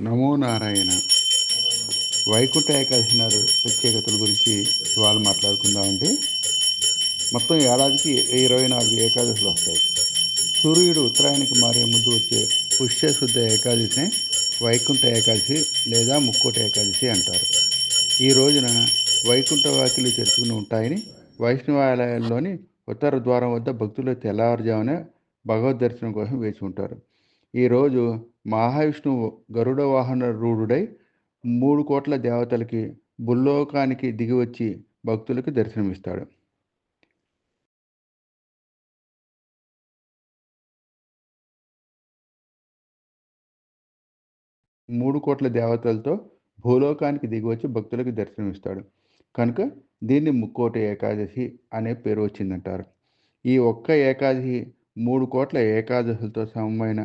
నమో నారాయణ. వైకుంఠ ఏకాదశి నాడు ప్రత్యేకతల గురించి ఇవాళ మాట్లాడుకుందామండి. మొత్తం ఏడాదికి ఇరవై నాలుగు ఏకాదశులు వస్తాయి. సూర్యుడు ఉత్తరాయణకి మారే ముందు వచ్చే పుష్యశుద్ధ ఏకాదశిని వైకుంఠ ఏకాదశి లేదా ముక్కోట ఏకాదశి అంటారు. ఈ రోజున వైకుంఠ వాకిలు తెరుచుకుని ఉంటాయని వైష్ణవాలయంలోని ఉత్తర ద్వారం వద్ద భక్తులు తెల్లవారుజామునే భగవద్ దర్శనం కోసం వేచి ఉంటారు. ఈరోజు మహావిష్ణువు గరుడ వాహన రూఢుడై మూడు కోట్ల దేవతలకి బుల్లోకానికి దిగివచ్చి భక్తులకు దర్శనమిస్తాడు. మూడు కోట్ల దేవతలతో భూలోకానికి దిగివచ్చి భక్తులకు దర్శనమిస్తాడు. కనుక దీన్ని ముక్కోటి ఏకాదశి అనే పేరు వచ్చిందంటారు. ఈ ఒక్క ఏకాదశి మూడు కోట్ల ఏకాదశులతో సమమైన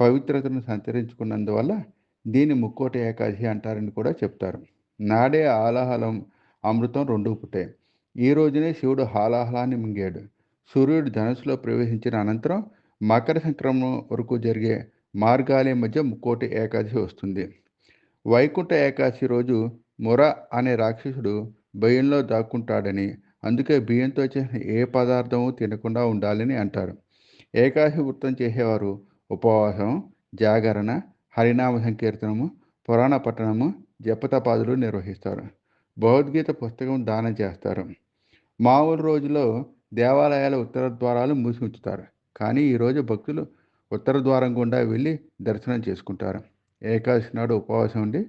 పవిత్రతను సంతరించుకున్నందువల్ల దీన్ని ముక్కోటి ఏకాదశి అంటారని కూడా చెప్తారు. నాడే ఆలాహలం అమృతం రెండు పుట్టాయి ఈ రోజునే శివుడు హాలాహలాన్ని మింగాడు. సూర్యుడు ధనుసులో ప్రవేశించిన అనంతరం మకర సంక్రమణం వరకు జరిగే మార్గాలే మధ్య ముక్కోటి ఏకాదశి వస్తుంది. వైకుంఠ ఏకాదశి రోజు మొర అనే రాక్షసుడు బియ్యంలో దాక్కుంటాడని అందుకే బియ్యంతో చేసిన ఏ పదార్థము తినకుండా ఉండాలని అంటారు. ఏకాదశి వృత్తం చేసేవారు ఉపవాసం జాగరణ హరినామ సంకీర్తనము పురాణ పట్టణము జపతపాదులు నిర్వహిస్తారు. భగవద్గీత పుస్తకం దానం చేస్తారు. మామూలు రోజులో దేవాలయాల ఉత్తర ద్వారాలు మూసి ఉంచుతారు. కానీ ఈరోజు భక్తులు ఉత్తర ద్వారం గుండా వెళ్ళి దర్శనం చేసుకుంటారు. ఏకాదశి నాడు ఉపవాసం ఉండి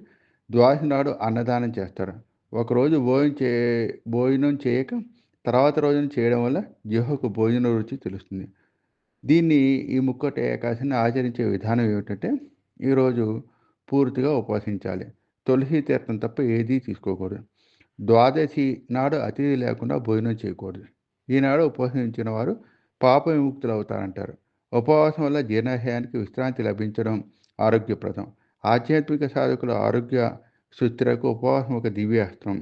ద్వాదశి నాడు అన్నదానం చేస్తారు. ఒకరోజు భోజనం చే భోజనం చేయక తర్వాత రోజున చేయడం వల్ల జిహకు భోజన రుచి తెలుస్తుంది. దీన్ని ఈ ముక్కట ఏకాశిని ఆచరించే విధానం ఏమిటంటే ఈరోజు పూర్తిగా ఉపవసించాలి తులసి తీర్థం తప్ప ఏదీ తీసుకోకూడదు. ద్వాదశి నాడు అతిథి లేకుండా భోజనం చేయకూడదు. ఈనాడు ఉపవసించిన వారు పాప విముక్తులు అవుతారంటారు ఉపవాసం వల్ల జీర్ణాశయానికి విశ్రాంతి లభించడం ఆరోగ్యప్రదం. ఆధ్యాత్మిక సాధకుల ఆరోగ్య సుస్థిరకు ఉపవాసం ఒక దివ్యాస్త్రం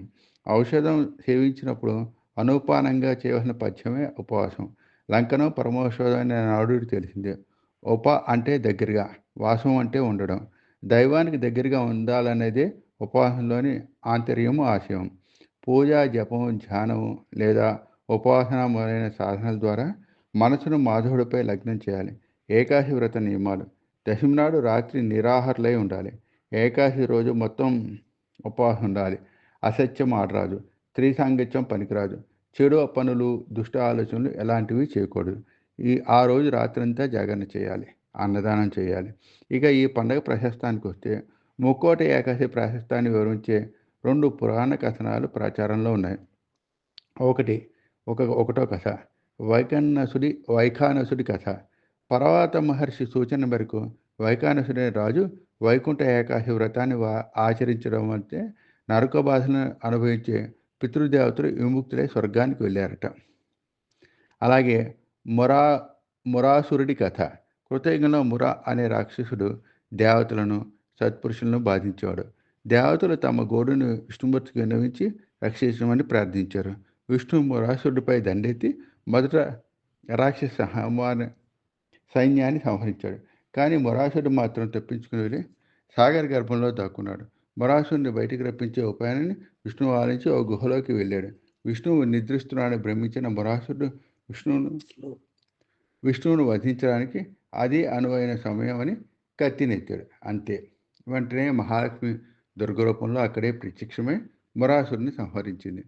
ఔషధం సేవించినప్పుడు అనుపానంగా చేయవలసిన పథ్యమే ఉపవాసం. లంకనం పరమోషోధం అనే నాడు తెలిసిందే. ఉప అంటే దగ్గరగా వాసం అంటే ఉండడం. దైవానికి దగ్గరగా ఉండాలనేదే ఉపవాసంలోని ఆంతర్యము ఆశయం. పూజ జపం ధ్యానం లేదా ఉపాసన మొదలైన సాధనల ద్వారా మనసును మాధవుడిపై లగ్నం చేయాలి. ఏకాశి వ్రత నియమాలు. దశమి నాడు రాత్రి నిరాహారులై ఉండాలి. ఏకాశి రోజు మొత్తం ఉపవాసం ఉండాలి. అసత్యం ఆడరాదు. స్త్రీ సాంగత్యం పనికిరాదు. చెడు పనులు దుష్ట ఆలోచనలు ఎలాంటివి చేయకూడదు. ఈ ఆ రోజు రాత్రంతా జాగరణ చేయాలి అన్నదానం చేయాలి. ఇక ఈ పండగ ప్రశస్తానికి వస్తే ముక్కోట ఏకాశి ప్రశస్తాన్ని వివరించే రెండు పురాణ కథనాలు ప్రచారంలో ఉన్నాయి. ఒకటి ఒక ఒకటో కథ వైకన్నసుడి వైఖానసుడి కథ. పర్వత మహర్షి సూచన మేరకు వైఖానసుడి రాజు వైకుంఠ ఏకాశి వ్రతాన్ని వా ఆచరించడం అంటే నరక బాధలను అనుభవించే పితృదేవతలు విముక్తులై స్వర్గానికి వెళ్ళారట. అలాగే మురా మురాసురుడి కథ కృతయుగంలో మురా అనే రాక్షసుడు దేవతలను సత్పురుషులను బాధించేవాడు. దేవతలు తమ గోడును విష్ణుమూర్తికి విన్నవించి రక్షించమని ప్రార్థించారు. విష్ణు మురాసురుడిపై దండెత్తి మొదట రాక్షస హనుమాన్ సైన్యాన్ని సంహరించాడు. కానీ మురాసుడు మాత్రం తప్పించుకుని వెళ్ళి సాగర్ గర్భంలో దాక్కున్నాడు. మురాసుడిని బయటికి రప్పించే ఉపాయాన్ని విష్ణువు ఆలించి ఓ గుహలోకి వెళ్ళాడు. విష్ణువు నిద్రిస్తున్నాడని భ్రమించిన మురాసుడు విష్ణువును విష్ణువును వధించడానికి అది అనువైన సమయం అని కత్తినెత్తాడు అంతే. వెంటనే మహాలక్ష్మి దుర్గరూపంలో అక్కడే ప్రత్యక్షమై మురాసుడిని సంహరించింది.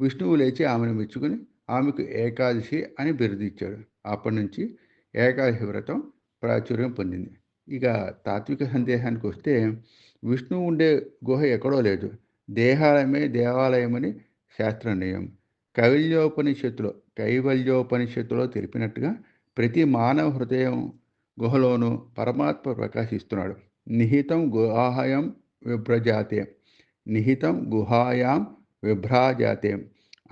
విష్ణువు లేచి ఆమెను మెచ్చుకుని ఆమెకు ఏకాదశి అని బిరుదిచ్చాడు అప్పటి నుంచి ఏకాదశి వ్రతం ప్రాచుర్యం పొందింది. ఇక తాత్విక సందేహానికి వస్తే విష్ణువు ఉండే గుహ ఎక్కడో లేదు. దేహాలయమే దేవాలయమని శాస్త్రనీయం కైవల్యోపనిషత్తులో కైవల్యోపనిషత్తులో తెలిపినట్టుగా ప్రతి మానవ హృదయం గుహలోనూ పరమాత్మ ప్రకాశిస్తున్నాడు. నిహితం గుహాయం విభ్రజాతే. నిహితం గుహాయాం విభ్రాజాతే.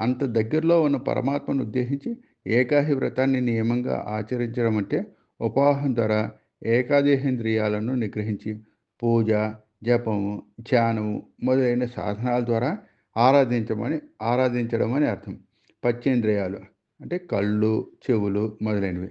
అంత దగ్గరలో ఉన్న పరమాత్మను ఉద్దేశించి ఏకాహి వ్రతాన్ని నియమంగా ఆచరించడం అంటే ఉపాహం ద్వారా ఏకాదేహేంద్రియాలను నిగ్రహించి పూజ జపము ధ్యానము మొదలైన సాధనాల ద్వారా ఆరాధించమని ఆరాధించడం అని అర్థం. పంచేంద్రియాలు అంటే కళ్ళు చెవులు మొదలైనవి.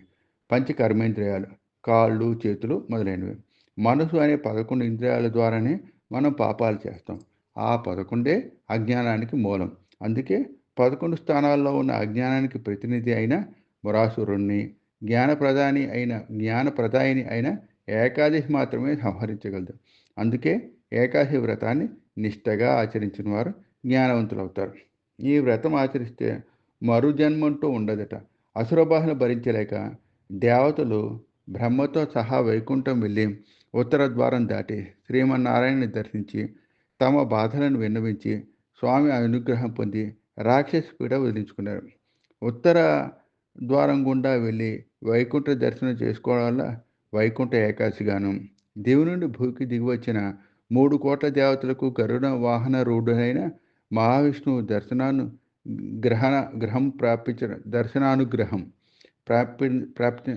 పంచకర్మేంద్రియాలు కాళ్ళు చేతులు మొదలైనవి. మనసు అనే పదకొండు ఇంద్రియాల ద్వారానే మనం పాపాలు చేస్తాం. ఆ పదకొండే అజ్ఞానానికి మూలం. అందుకే పదకొండు స్థానాల్లో ఉన్న అజ్ఞానానికి ప్రతినిధి అయిన మురాసురుణ్ణి జ్ఞానప్రదాని అయిన జ్ఞానప్రదాయిని అయిన ఏకాదశి మాత్రమే సంహరించగలదు. అందుకే ఏకాశి వ్రతాన్ని నిష్టగా ఆచరించిన వారు జ్ఞానవంతులు అవుతారు ఈ వ్రతం ఆచరిస్తే మరు జన్మంటూ ఉండదట. అసురబాహను భరించలేక దేవతలు బ్రహ్మతో సహా వైకుంఠం వెళ్ళి ఉత్తర ద్వారం దాటి శ్రీమన్నారాయణని దర్శించి తమ బాధలను విన్నవించి స్వామి అనుగ్రహం పొంది రాక్షసి పీడ వదిలించుకున్నారు. ఉత్తర ద్వారం గుండా వెళ్ళి వైకుంఠ దర్శనం చేసుకోవడం వల్ల వైకుంఠ ఏకాశిగాను దేవుని నుండి భూకి దిగివచ్చిన మూడు కోట్ల దేవతలకు గరుడ వాహన రూఢుడైన మహావిష్ణువు దర్శనాను గ్రహణ గ్రహం ప్రాపించడం దర్శనానుగ్రహం ప్రాపి ప్రాప్తి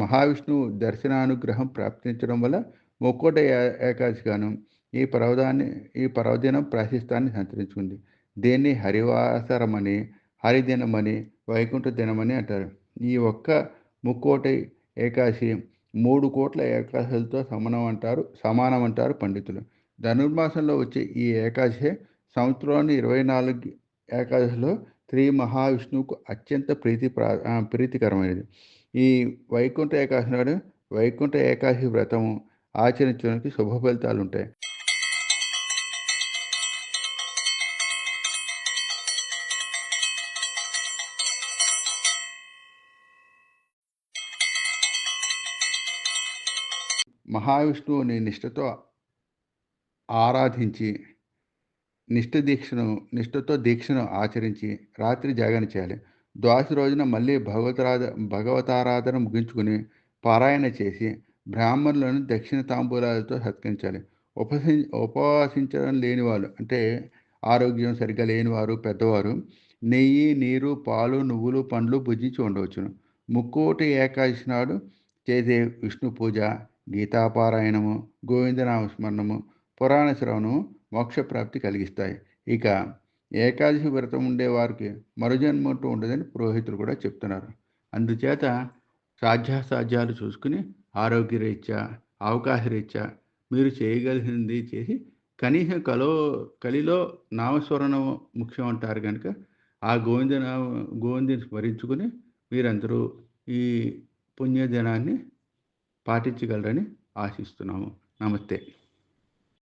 మహావిష్ణువు దర్శనానుగ్రహం ప్రాప్తించడం వల్ల ముక్కోట ఏకాదశిగాను ఈ పర్వదాన్ని ఈ పర్వదినం ప్రాశిస్తాన్ని సంతరించుకుంది. దీన్ని హరివాసరమని హరిదినమని వైకుంఠ దినమని అంటారు. ఈ ఒక్క ముక్కోటి ఏకాశి మూడు కోట్ల ఏకాశులతో సమానం అంటారు సమానం అంటారు పండితులు. ధనుర్మాసంలో వచ్చే ఈ ఏకాశి సంవత్సరంలోని ఇరవై నాలుగు ఏకాదశిలో శ్రీ మహావిష్ణువుకు అత్యంత ప్రీతి ప్రీతికరమైనది. ఈ వైకుంఠ ఏకాదశి నాడు వైకుంఠ ఏకాదశి వ్రతము ఆచరించడానికి శుభ ఫలితాలు ఉంటాయి మహావిష్ణువుని నిష్ఠతో ఆరాధించి నిష్ఠ దీక్షను నిష్ఠతో దీక్షను ఆచరించి రాత్రి జాగరణ చేయాలి. ద్వాదశి రోజున మళ్ళీ భగవతరాధ భగవతారాధన ముగించుకుని పారాయణ చేసి బ్రాహ్మణులను దక్షిణ తాంబూలాలతో సత్కరించాలి. ఉపసి ఉపవాసించడం లేని వాళ్ళు అంటే ఆరోగ్యం సరిగ్గా లేనివారు పెద్దవారు నెయ్యి నీరు పాలు నువ్వులు పండ్లు భుజించి ఉండవచ్చును. ముక్కోటి ఏకాదశి నాడు చేసే విష్ణు పూజ గీతాపారాయణము గోవిందనామస్మరణము పురాణ శ్రవణము మోక్షప్రాప్తి కలిగిస్తాయి. ఇక ఏకాదశి వ్రతం ఉండే వారికి మరుజన్మ అంటూ ఉండదని పురోహితులు కూడా చెప్తున్నారు. అందుచేత సాధ్యాసాధ్యాలు చూసుకుని ఆరోగ్యరీత్యా అవకాశరీత్యా మీరు చేయగలిగింది చేసి కనీసం కలో కలిలో నామస్మరణం ముఖ్యం అంటారు కనుక ఆ గోవిందనామ గోవిందని స్మరించుకుని మీరందరూ ఈ పుణ్యదినాన్ని పాటించగలరని ఆశిస్తున్నాము. నమస్తే.